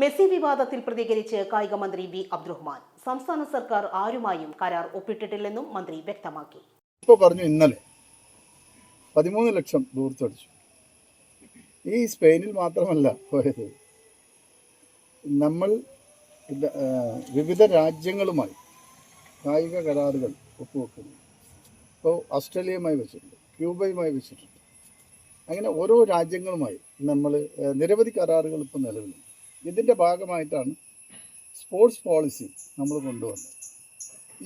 Messi വിവാദത്തിൽ പ്രതികരിച്ച് കായിക മന്ത്രി വി. അബ്ദുറഹ്മാൻ. സംസ്ഥാന സർക്കാർ ആരുമായും കരാർ ഒപ്പിട്ടിട്ടില്ലെന്നും മന്ത്രി വ്യക്തമാക്കി. ഇപ്പോൾ പറഞ്ഞു ഇന്നലെ പതിമൂന്ന് ലക്ഷം ദൂർത്തടിച്ചു. ഈ സ്പെയിനിൽ മാത്രമല്ല പോയത്. നമ്മൾ വിവിധ രാജ്യങ്ങളുമായി കായിക കരാറുകൾ ഒപ്പുവെക്കുന്നു. ഇപ്പോൾ ഓസ്ട്രേലിയയുമായി വെച്ചിട്ടുണ്ട് ക്യൂബയുമായി വെച്ചിട്ടുണ്ട്. അങ്ങനെ ഓരോ രാജ്യങ്ങളുമായി നമ്മൾ നിരവധി കരാറുകൾ ഇപ്പോൾ നിലവിലുണ്ട്. ഇതിന്റെ ഭാഗമായിട്ടാണ് സ്പോർട്സ് പോളിസി നമ്മൾ കൊണ്ടുവന്നത്.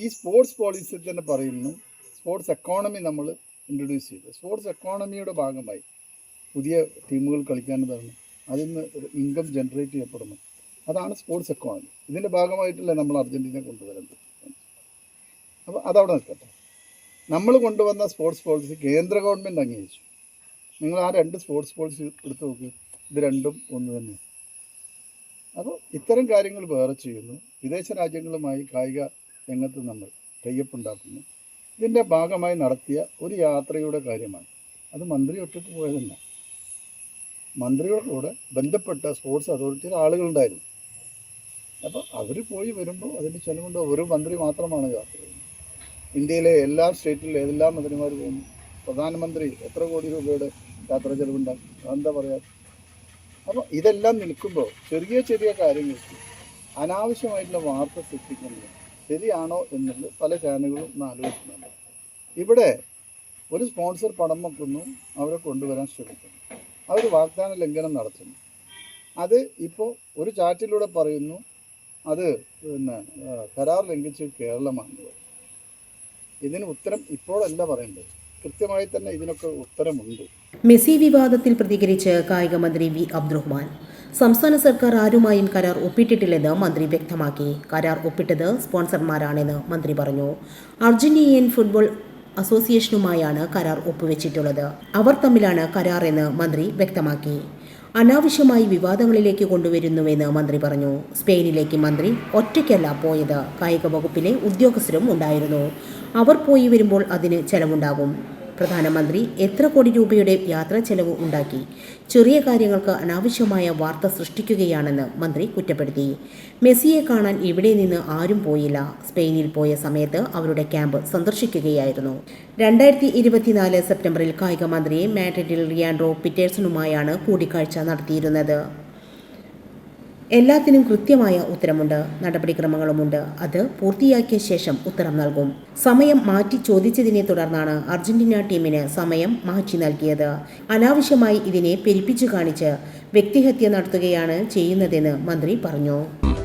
ഈ സ്പോർട്സ് പോളിസി തന്നെ പറയുന്നു സ്പോർട്സ് എക്കോണമി നമ്മൾ ഇൻട്രൊഡ്യൂസ് ചെയ്തു. സ്പോർട്സ് എക്കോണമിയുടെ ഭാഗമായി പുതിയ ടീമുകൾ കളിക്കാൻ തരണം അതിൽ നിന്ന് ഇൻകം ജനറേറ്റ് ചെയ്യപ്പെടുന്നു. അതാണ് സ്പോർട്സ് എക്കോണമി. ഇതിന്റെ ഭാഗമായിട്ടല്ലേ നമ്മൾ അർജന്റീന കൊണ്ടുവരുന്നത്. അപ്പോൾ അതവിടെ നിൽക്കട്ടെ. നമ്മൾ കൊണ്ടുവന്ന സ്പോർട്സ് പോളിസി കേന്ദ്ര ഗവൺമെന്റ് അംഗീകരിച്ചു. നിങ്ങൾ ആ രണ്ട് സ്പോർട്സ് പോളിസി എടുത്തു നോക്ക്. ഇത് രണ്ടും ഒന്ന് തന്നെ അപ്പോൾ ഇത്തരം കാര്യങ്ങൾ വേറെ ചെയ്യുന്നു. വിദേശ രാജ്യങ്ങളുമായി കായിക രംഗത്ത് നമ്മൾ കയ്യപ്പുണ്ടാക്കുന്നു. ഇതിന്റെ ഭാഗമായി നടത്തിയ ഒരു യാത്രയുടെ കാര്യമാണ്. അത് മന്ത്രി ഒറ്റയ്ക്ക് പോയതല്ല. മന്ത്രിയുടെ കൂടെ ബന്ധപ്പെട്ട സ്പോർട്സ് അതോറിറ്റിയുടെ ആളുകളുണ്ടായിരുന്നു. അപ്പോൾ അവർ പോയി വരുമ്പോൾ അതിന്റെ ചെലവുണ്ട് ഒരു മന്ത്രി മാത്രമാണ് യാത്ര ചെയ്യുന്നത്. ഇന്ത്യയിലെ എല്ലാ സ്റ്റേറ്റിലെ എല്ലാ മന്ത്രിമാർ പോകുന്നു? പ്രധാനമന്ത്രി എത്ര കോടി രൂപയുടെ യാത്രാ ചെലവുണ്ടാകും എന്താ പറയുക അപ്പോൾ ഇതെല്ലാം നിൽക്കുമ്പോൾ ചെറിയ ചെറിയ കാര്യങ്ങൾക്ക് അനാവശ്യമായിട്ടുള്ള വാർത്ത സൃഷ്ടിക്കുന്നത് ശരിയാണോ എന്നുള്ളത് പല ചാനലുകളും ഒന്ന് ആലോചിക്കുന്നുണ്ട്. ഇവിടെ ഒരു സ്പോൺസർ പണം വെക്കുന്നു അവരെ കൊണ്ടുവരാൻ ശ്രമിക്കുന്നു. അവർ വാഗ്ദാന ലംഘനം നടത്തുന്നു. അത് ഇപ്പോൾ ഒരു ചാറ്റിലൂടെ പറയുന്നു അത് പിന്നെ കരാർ ലംഘിച്ച് കേരളമാണ് ഇതിന് ഉത്തരം ഇപ്പോഴല്ല പറയേണ്ടത്. കൃത്യമായി തന്നെ ഇതിനൊക്കെ ഉത്തരമുണ്ട്. മെസ്സി വിവാദത്തിൽ പ്രതികരിച്ച് കായിക മന്ത്രി വി അബ്ദുറഹ്മാൻ. സംസ്ഥാന സർക്കാർ ആരുമായും കരാർ ഒപ്പിട്ടിട്ടില്ലെന്ന് മന്ത്രി വ്യക്തമാക്കി. കരാർ ഒപ്പിട്ടത് സ്പോൺസർമാരാണെന്ന് മന്ത്രി പറഞ്ഞു. അർജന്റീനിയൻ ഫുട്ബോൾ അസോസിയേഷനുമായാണ് കരാർ ഒപ്പുവെച്ചിട്ടുള്ളത്. അവർ തമ്മിലാണ് കരാർ എന്ന് മന്ത്രി വ്യക്തമാക്കി. അനാവശ്യമായി വിവാദങ്ങളിലേക്ക് കൊണ്ടുവരുന്നുവെന്ന് മന്ത്രി പറഞ്ഞു. സ്പെയിനിലേക്ക് മന്ത്രി ഒറ്റയ്ക്കല്ല പോയത്. കായിക വകുപ്പിലെ ഉദ്യോഗസ്ഥരും ഉണ്ടായിരുന്നു. അവർ പോയി വരുമ്പോൾ അതിന് ചെലവുണ്ടാകും. പ്രധാനമന്ത്രി എത്ര കോടി രൂപയുടെ യാത്രാ ചെലവ് ഉണ്ടാക്കി? ചെറിയ കാര്യങ്ങൾക്ക് അനാവശ്യമായ വാർത്ത സൃഷ്ടിക്കുകയാണെന്ന് മന്ത്രി കുറ്റപ്പെടുത്തി. മെസ്സിയെ കാണാൻ ഇവിടെ നിന്ന് ആരും പോയില്ല. സ്പെയിനിൽ പോയ സമയത്ത് അവരുടെ ക്യാമ്പ് സന്ദർശിക്കുകയായിരുന്നു. രണ്ടായിരത്തി ഇരുപത്തിനാല് സെപ്റ്റംബറിൽ കായിക മന്ത്രി മാഡ്രിഡിൽ റിയാൻഡ്രോ പിറ്റേഴ്സണുമായാണ് കൂടിക്കാഴ്ച നടത്തിയിരുന്നത്. എല്ലാത്തിനും കൃത്യമായ ഉത്തരമുണ്ട്. നടപടിക്രമങ്ങളുമുണ്ട്. അത് പൂർത്തിയാക്കിയ ശേഷം ഉത്തരം നൽകും. സമയം മാറ്റി ചോദിച്ചതിനെ തുടർന്നാണ് അർജന്റീന ടീമിന് സമയം മാറ്റി നൽകിയത്. അനാവശ്യമായി ഇതിനെ പെരുപ്പിച്ചു കാണിച്ച് വ്യക്തിഹത്യ നടത്തുകയാണ് ചെയ്യുന്നതെന്ന് മന്ത്രി പറഞ്ഞു.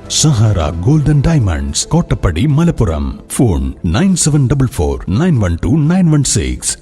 Sahara golden diamonds Kottappadi Malappuram. Phone nine seven double four nine one two nine one six.